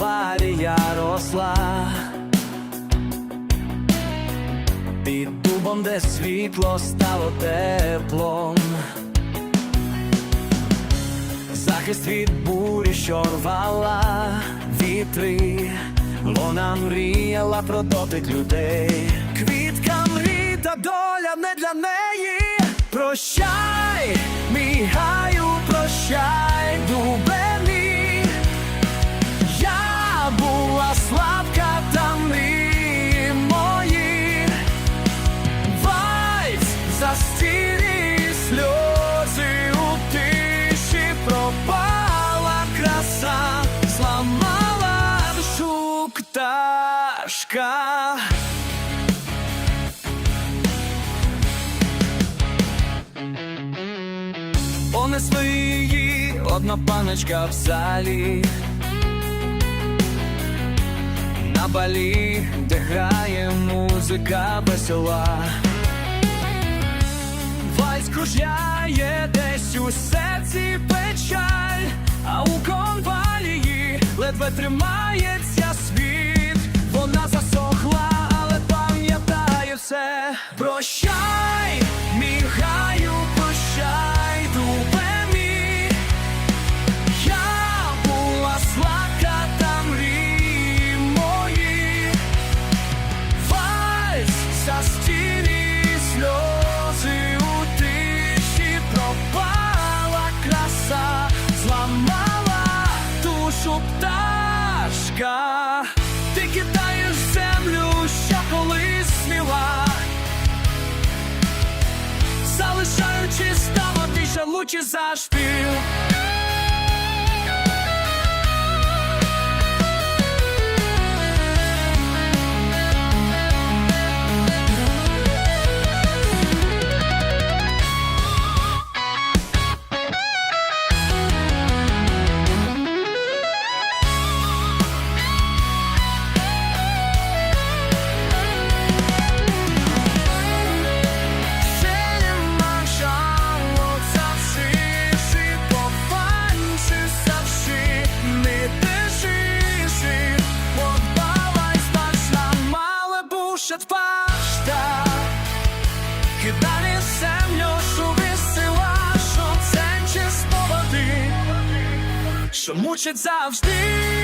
Марія росла. Під дубом, де світло стало теплом. Захист від бурі, що рвала вітри, вона мріяла про дотик людей. Квітка мрій та доля не для неї. Прощай, мій прощай, пташка. Понесли її одна паночка в залі. На балі, де грає музика весела. Вальс кружляє десь у серці печаль, а у конвалії ледве тримається стало більше бушет пашта, кидали землю, що висила, що це чисто води, що мучить завжди.